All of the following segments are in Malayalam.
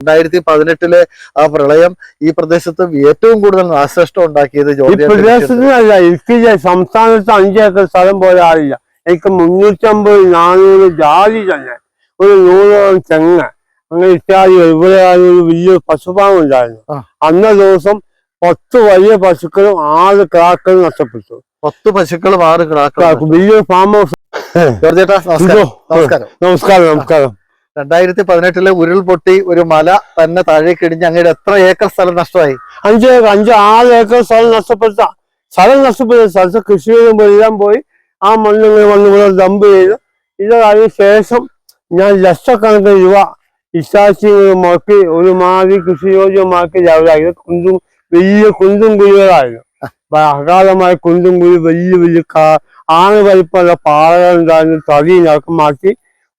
രണ്ടായിരത്തി പതിനെട്ടിലെ ആ പ്രളയം ഈ പ്രദേശത്ത് ഏറ്റവും കൂടുതൽ നാശനഷ്ടം ഉണ്ടാക്കിയത് പ്രദേശത്തിനല്ല എനിക്ക് സംസ്ഥാനത്ത് അഞ്ചേക്കർ സ്ഥലം പോലെ ആളില്ല. എനിക്ക് മുന്നൂറ്റമ്പത് നാനൂറ് ജാതി തന്നെ. ഒരു നൂറോളം തെങ്ങ്. അങ്ങനെ ഇത്യാദി ഇവിടെ ഒരു വലിയ പശുപാകം ഉണ്ടായിരുന്നു. അന്ന ദിവസം പത്ത് വലിയ പശുക്കളും ആറ് കിടാക്കളും നഷ്ടപ്പെട്ടു. പത്ത് പശുക്കളും ആറ് കിടാക്കളും വലിയൊരു ഫാം ഹൗസ് നമസ്കാരം. നമസ്കാരം നമസ്കാരം. രണ്ടായിരത്തി പതിനെട്ടിലെ ഉരുൾപൊട്ടി ഒരു മല തന്നെ താഴേക്ക് ഇടിഞ്ഞ് അങ്ങയുടെ എത്ര ഏക്കർ സ്ഥലം നഷ്ടമായി? അഞ്ച് അഞ്ച് ആറ് ഏക്കർ സ്ഥലം നഷ്ടപ്പെട്ട സ്ഥലം നഷ്ടപ്പെട്ട സ്ഥലത്ത് കൃഷി ചെയ്യുമ്പോൾ എല്ലാം പോയി ആ മണ്ണ് വന്ന് കൂടെ ഡംപ് ചെയ്ത്. ഇത് അതിന് ശേഷം ഞാൻ ലക്ഷക്കണക്കിന് രൂപ ഇഷ്ടാച്ചി മുടക്കി ഒരു മാതിരി കൃഷി യോഗ്യമാക്കി ലെവലാക്കി കുന്തും വലിയ കുന്തും കുഴികളായിരുന്നു. അകാലമായ കുന്തും കുഴി വലിയ വലിയ കാ ആന വലിപ്പമുള്ള പാറകൾ ഉണ്ടായിരുന്നു. തടി ഇളക്കമാക്കി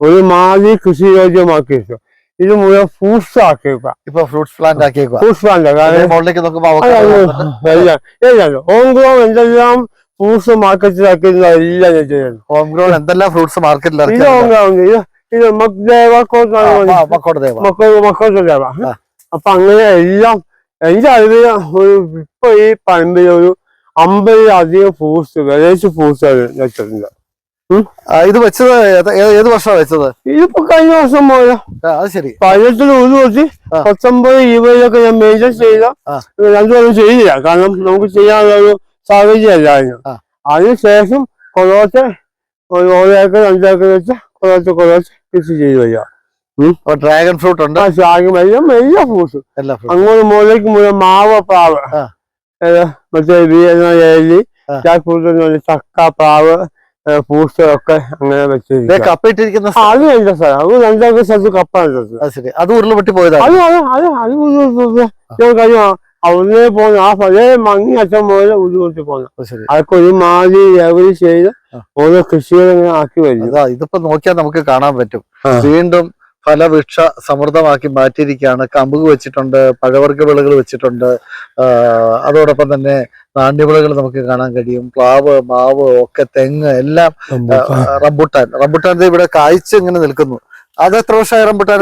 ഒരു മാതിരി കൃഷി യോഗ്യമാക്കി വെച്ചു ഇത് മുഴുവൻ ഫ്രൂട്ട്സ് ആക്കിയേക്ക ഇപ്പൊ ഫ്രൂട്ട്സ് പ്ലാന്റ് ആക്കിയേക്കുക ഫ്രൂട്ട്സ് പ്ലാന്റ് കാരണം ഹോം ഹോംഗ്രോൺ എന്തെല്ലാം ഫ്രൂട്ട്സ് മാർക്കറ്റിൽ ആക്കിയതെല്ലാം ഞാൻ ചെയ്യുന്നു ഹോം ഗ്രോൺ എന്തെല്ലാം ഫ്രൂട്ട്സ് മാർക്കറ്റിൽ ഇത് ഹോംഗ്രോൺ ഇത് ഇത് മക്ദേവ മക്കോട് ദേവ മക്കൾ മക്കളുടെ ദേവ ആ. അപ്പൊ അങ്ങനെ എല്ലാം എന്റെ അറിവിൽ ഒരു ഇപ്പൊ ഈ പറമ്പിൽ ഒരു അമ്പതിലധികം ഫ്രൂട്ട്സ് വിദേശ ഫ്രൂട്ട്സ് വെച്ചിട്ടുണ്ട് ഇത് വെച്ചത് ഏത്- വർഷമാണ് വെച്ചത്? ഇതിപ്പോ കഴിഞ്ഞ വർഷം പോയോ? അത് ശരി. പതിനെട്ടിൽ ഒരു കൊച്ചി. പത്തൊമ്പത് ഇരുപതിലൊക്കെ ഞാൻ മെയിൻ ചെയ്ത. വർഷം ചെയ്തില്ല. കാരണം നമുക്ക് ചെയ്യാനുള്ള ഒരു സാഹചര്യം അല്ലായിരുന്നു ആ. അതിനുശേഷം കൊള്ളോത്തെ ഒരു ഓരേക്കർ രണ്ടേക്കർ വെച്ച് കൊള്ളോത്തെ കൊള്ളോത്തെ കൃഷി ചെയ്ത് വരിക. ഡ്രാഗൺ ഫ്രൂട്ട് ഉണ്ട്. ഡ്രാഗൺ എല്ലാം എല്ലാ ഫ്രൂട്ട്സ് ഫ്രൂട്ടും അങ്ങോട്ട് മുകളിലേക്ക് മുഴുവൻ മാവ് പ്രാവ് മറ്റേ ആ. ചാക്കൂട്ട് എന്ന് ചക്ക പ്രാവ് ഫ്രൂട്ട്സ് ഒക്കെ അങ്ങനെ വെച്ചിരിക്കുക കപ്പിട്ടിരിക്കുന്ന ഇട്ടിരിക്കുന്ന അത് എന്റെ സ്ഥലം അത് രണ്ടേക്കർ സ്ഥലത്ത് കപ്പാണ് ശരി. അത് ഉരുൾപൊട്ടി പോയതാണ്. അത് അത് അത് അത് ഉരുൾപൊട്ടി ഞാൻ കഴിഞ്ഞു അവിടെ പോകുന്ന ആ പഴയ മങ്ങി അച്ഛൻ പോലെ ഉരുൾപൊട്ടി പോകുന്നു അതൊക്കെ ഒരു മാതിരി ലെവൽ ചെയ്ത്. ഓരോ കൃഷികൾ ആക്കി വരുന്നു അതാ ഇതിപ്പോ നോക്കിയാൽ നമുക്ക് കാണാൻ പറ്റും. വീണ്ടും ഫലവൃക്ഷ സമൃദ്ധമാക്കി മാറ്റിയിരിക്കുകയാണ്. കമ്പുക വെച്ചിട്ടുണ്ട് പഴവർഗ വിളകൾ വെച്ചിട്ടുണ്ട് അതോടൊപ്പം തന്നെ നാണ്യവിളകൾ നമുക്ക് കാണാൻ കഴിയും. പ്ലാവ് മാവ് ഒക്കെ തെങ്ങ് എല്ലാം റംബുട്ടാൻ. റംബുട്ടാൻ. ഇവിടെ കായ്ച്ച് ഇങ്ങനെ നിൽക്കുന്നു. അത് എത്ര വർഷമായി റംബുട്ടാൻ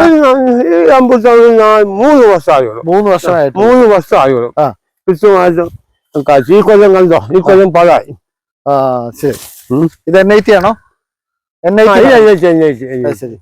മൂന്ന് വർഷമായുള്ളൂ. മൂന്ന് വർഷമായിട്ട്. മൂന്ന് വർഷമായുള്ളൂ. ആ. കൃത്യമായിട്ടും കാഴ്ച. ഈ കൊല്ലം കണ്ടോ? ഈ കൊല്ലം പഴമായി. ആ ശരി. ഇത് എൻ ഐ ടി ആണോ എൻ ഐ ടി. ശരി.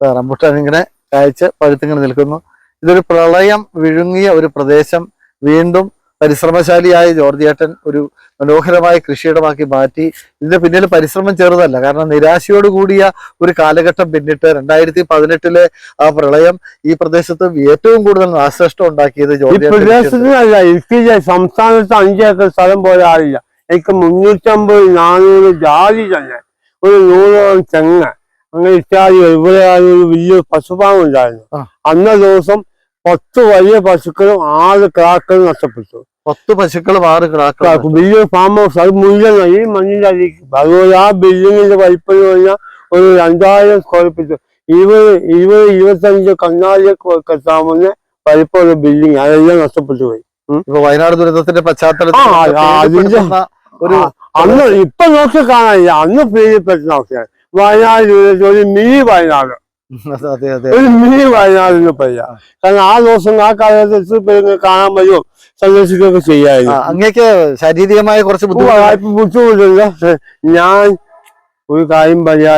റംബുട്ടാൻ ഇങ്ങനെ കായ്ച്ച് പഴുത്തിങ്ങനെ നിൽക്കുന്നു. ഇതൊരു പ്രളയം വിഴുങ്ങിയ ഒരു പ്രദേശം. വീണ്ടും പരിശ്രമശാലിയായ ജോർജിയേട്ടൻ ഒരു മനോഹരമായ കൃഷിയിടമാക്കി മാറ്റി. ഇതിന്റെ പിന്നിൽ പരിശ്രമം ചെറുതല്ല കാരണം നിരാശയോട് കൂടിയ ഒരു കാലഘട്ടം പിന്നിട്ട് രണ്ടായിരത്തി പതിനെട്ടിലെ ആ പ്രളയം ഈ പ്രദേശത്ത് ഏറ്റവും കൂടുതൽ നാശനഷ്ടം ഉണ്ടാക്കിയത് ജോർജിയേട്ടൻ സംസ്ഥാനത്ത് അഞ്ചേക്കർ സ്ഥലം പോലെ ആളില്ല. എനിക്ക് മുന്നൂറ്റമ്പത് നാനൂറ് ജാതി തന്നെ. ഒരു നൂറോളം തെങ്ങ്. അങ്ങനെ ഇത്യാദി ഇവിടെ ഒരു വലിയ പശുപാം ഉണ്ടായിരുന്നു. അന്ന ദിവസം പത്ത് വലിയ പശുക്കളും ആറ് കിടാക്കളും നഷ്ടപ്പെട്ടു. പത്ത് പശുക്കളും ആറ് കിടാക്കളും വലിയൊരു ഫാം ഹൗസ് അത് മുഴുവൻ ഈ മണ്ണിന്റെ അരിക്ക് അതുപോലെ ആ ബിൽഡിങ്ങിന്റെ വലിപ്പം പറഞ്ഞാൽ ഒരു രണ്ടായിരം സ്ക്വയർ ഫീറ്റ് ഇരുപത് ഇരുപത് ഇരുപത്തഞ്ച് കണ്ണാടിയൊക്കെ കെട്ടാമെന്ന് വലിപ്പമുള്ള ബിൽഡിങ് അതെല്ലാം നഷ്ടപ്പെട്ടു പോയി. ഇപ്പൊ വയനാട് ദുരന്തത്തിന്റെ പശ്ചാത്തലത്തിൽ അന്ന് ഇപ്പൊ നോക്കി കാണാനില്ല. അന്ന് പേരിപ്പെട്ട അവസ്ഥയാണ്. വയനാട് ദുരന്തം ഒരു മിനി വയനാട്. ഒരു മിനി വയനാട് എന്ന് പറയാം കാരണം ആ ദിവസം ആ പേര് കാണാൻ പറ്റും സന്ദർശിക്കുകയൊക്കെ ചെയ്യായിരുന്നു. അങ്ങേക്ക് ശാരീരികമായ കുറച്ച് ബുദ്ധിമുട്ടില്ല. ഞാൻ ഒരു കാര്യം പറയാ.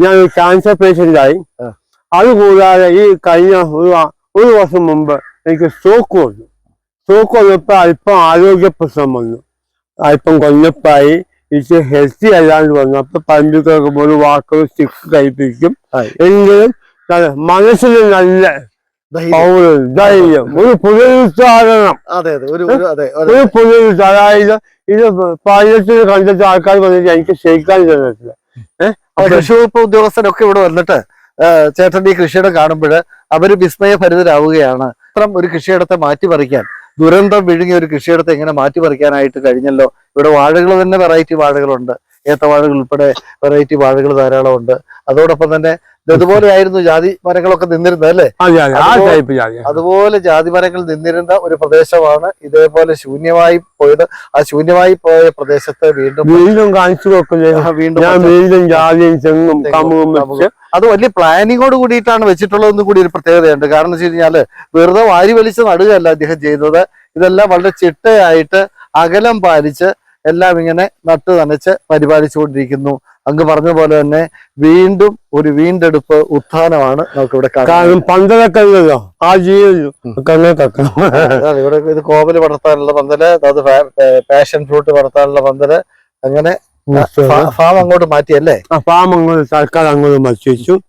ഞാൻ ഒരു ക്യാൻസർ പേഷ്യന്റ് ആയി. അതുകൂടാതെ ഈ കഴിഞ്ഞ ഒരു ഒരു വർഷം മുമ്പ് എനിക്ക് സ്ട്രോക്ക് വന്നു. സ്ട്രോക്ക് വന്നപ്പോ അല്പം ആരോഗ്യ പ്രശ്നം വന്നു. അല്പം കൊല്ലപ്പായി. ഇത് ഹെൽത്തി അല്ലാണ്ട് വന്നു അപ്പൊ പണ്ട് ഒരു വാക്കുകൾ സ്റ്റിക്ക് കഴിപ്പിക്കും എങ്കിലും മനസ്സിന് നല്ല ധൈര്യം. ഒരു പുനരുദ്ധാരണം ഒരു പുതിയ അതായത് ഇത് പാലത്തിന് കണ്ടിട്ട് ആൾക്കാർ വന്നിട്ട് എനിക്ക് ക്ഷയിക്കാൻ തന്നിട്ടില്ല കൃഷിവകുപ്പ് കൃഷി വകുപ്പ് ഉദ്യോഗസ്ഥരൊക്കെ ഇവിടെ വന്നിട്ട് ചേട്ടൻ ചേട്ടന്റെ ഈ കൃഷിയിടം കാണുമ്പോൾ അവർ വിസ്മയഭരിതരാവുകയാണ്. അത്ര ഒരു കൃഷിയിടത്തെ മാറ്റിമറിക്കാൻ ദുരന്തം വിഴുങ്ങിയ ഒരു കൃഷിയിടത്തെ എങ്ങനെ മാറ്റിമറിക്കാനായിട്ട് കഴിഞ്ഞല്ലോ? ഇവിടെ വാഴകൾ തന്നെ വെറൈറ്റി വാഴകളുണ്ട്. ഏത്തവാഴകൾ ഉൾപ്പെടെ വെറൈറ്റി വാഴകൾ ധാരാളം ഉണ്ട് അതോടൊപ്പം തന്നെ ഇതുപോലെ ആയിരുന്നു ജാതി മരങ്ങളൊക്കെ നിന്നിരുന്നത് അല്ലേ? അതുപോലെ ജാതി. മരങ്ങൾ നിന്നിരുന്ന ഒരു പ്രദേശമാണ് ഇതേപോലെ ശൂന്യമായി പോയത്. ആ ശൂന്യമായി പോയ പ്രദേശത്തെ വീണ്ടും വീണ്ടും കാണിച്ചു വെക്കുന്നു വീണ്ടും ജാതിയും തെങ്ങും അത് വലിയ പ്ലാനിങ്ങോട് കൂടിയിട്ടാണ് വെച്ചിട്ടുള്ളതെന്ന് കൂടി ഒരു പ്രത്യേകതയുണ്ട്. കാരണം എന്ന് വെച്ച് കഴിഞ്ഞാൽ വെറുതെ വാരി വലിച്ച് നടുകയല്ല അദ്ദേഹം ചെയ്തത്. ഇതെല്ലാം വളരെ ചിട്ടയായിട്ട് അകലം പാലിച്ച് എല്ലാം ഇങ്ങനെ നട്ടു നനച്ച് പരിപാലിച്ചുകൊണ്ടിരിക്കുന്നു. അങ്ങ് പറഞ്ഞ പോലെ തന്നെ വീണ്ടും ഒരു വീണ്ടെടുപ്പ് ഉത്ഥാനമാണ് നമുക്ക് ഇവിടെ പന്തലൊക്കെ ആ ജീവിതം ഇവിടെ ഇത് കോവൽ വളർത്താനുള്ള പന്തൽ അത് പാഷൻ ഫ്രൂട്ട് വളർത്താനുള്ള പന്തൽ അങ്ങനെ ഫാ- അങ്ങോട്ട് മാറ്റിയല്ലേ? ആ ഫാം അങ്ങോട്ട് സർക്കാർ അങ്ങോട്ട് മത്സ്യച്ചു.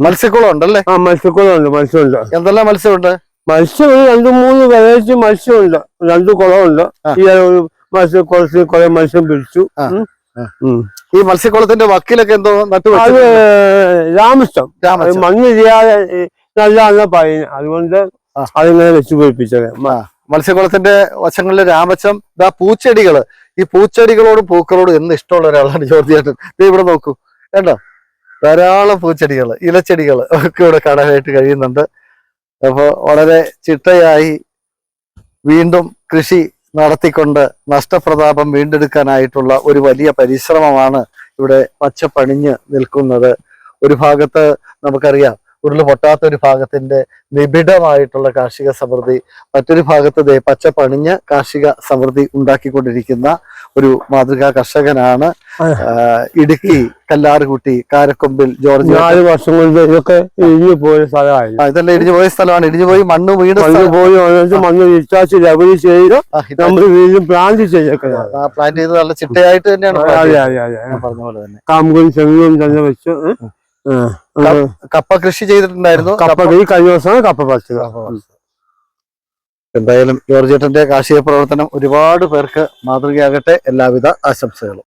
മത്സ്യക്കുളം ഉണ്ടല്ലേ ആ മത്സ്യക്കുളം ഉണ്ട് മത്സ്യമുണ്ട്. എന്തെല്ലാം മത്സ്യമുണ്ട്? മത്സ്യം ഒരു രണ്ട് മൂന്ന് വെറൈറ്റി മത്സ്യമുണ്ട്. രണ്ടു കുളമുണ്ട്. ഈ ഒരു മത്സ്യക്കുളത്തിൽ കുറെ മത്സ്യം പിടിച്ചു. ഈ മത്സ്യക്കുളത്തിന്റെ വക്കിലൊക്കെ എന്തോ നട്ടു അത് രാമസ്റ്റം മണ്ണ് ചെയ്യാതെ നല്ലതാണ് പറയുന്നത് അതുകൊണ്ട്. അതിങ്ങനെ വെച്ച് പിടിപ്പിച്ചത്. മത്സ്യക്കുളത്തിന്റെ വശങ്ങളിലെ രാമച്ചം ഇതാ പൂച്ചെടികൾ. ഈ പൂച്ചെടികളോടും പൂക്കളോടും എന്ന് ഇഷ്ടമുള്ള ഒരാളാണ് ജോർജ് ഏട്ടൻ ദേ ഇവിടെ നോക്കൂ. കണ്ടോ? ധാരാളം പൂച്ചെടികൾ ഇലച്ചെടികൾ ഒക്കെ ഇവിടെ കാണാനായിട്ട് കഴിയുന്നുണ്ട്. അപ്പോൾ വളരെ ചിട്ടയായി വീണ്ടും കൃഷി നടത്തിക്കൊണ്ട് നഷ്ടപ്രതാപം വീണ്ടെടുക്കാനായിട്ടുള്ള ഒരു വലിയ പരിശ്രമമാണ് ഇവിടെ പച്ചപ്പണിഞ്ഞ് നിൽക്കുന്നത്. ഒരു ഭാഗത്ത് നമുക്കറിയാം ഉരുൾ പൊട്ടാത്ത ഒരു ഭാഗത്തിന്റെ നിബിഡമായിട്ടുള്ള കാർഷിക സമൃദ്ധി മറ്റൊരു ഭാഗത്ത് പച്ച പണിഞ്ഞ കാർഷിക സമൃദ്ധി ഉണ്ടാക്കിക്കൊണ്ടിരിക്കുന്ന ഒരു മാതൃകാ കർഷകനാണ് ഇടുക്കി കല്ലാറുകുട്ടി കാരക്കൊമ്പിൽ ജോർജ് നാല് വർഷം കൊണ്ട് ഇതൊക്കെ ഇടിഞ്ഞു പോയ സ്ഥലമായി ഇതെല്ലാം ഇടിഞ്ഞു പോയ സ്ഥലമാണ്. ഇടിഞ്ഞു പോയി മണ്ണ് വീട് മണ്ണ് പോയി മണ്ണ് വിശ്വാസി ലവലി ചെയ്ത് നമ്മൾ വീണ്ടും പ്ലാന്റ് ചെയ്തേക്കുന്നത്. പ്ലാന്റ് ചെയ്ത് നല്ല ചിട്ടയായിട്ട് തന്നെയാണ് പറഞ്ഞ പോലെ തന്നെ. കാമ്പും ചെങ്ങും തന്നെ വെച്ച് കപ്പ കൃഷി ചെയ്തിട്ടുണ്ടായിരുന്നു. കപ്പ ഈ കഴിഞ്ഞ ദിവസമാണ് കപ്പ പറിച്ചത്. എന്തായാലും ജോർജേട്ടന്റെ കാർഷിക പ്രവർത്തനം ഒരുപാട് പേർക്ക് മാതൃകയാകട്ടെ. എല്ലാവിധ ആശംസകളും.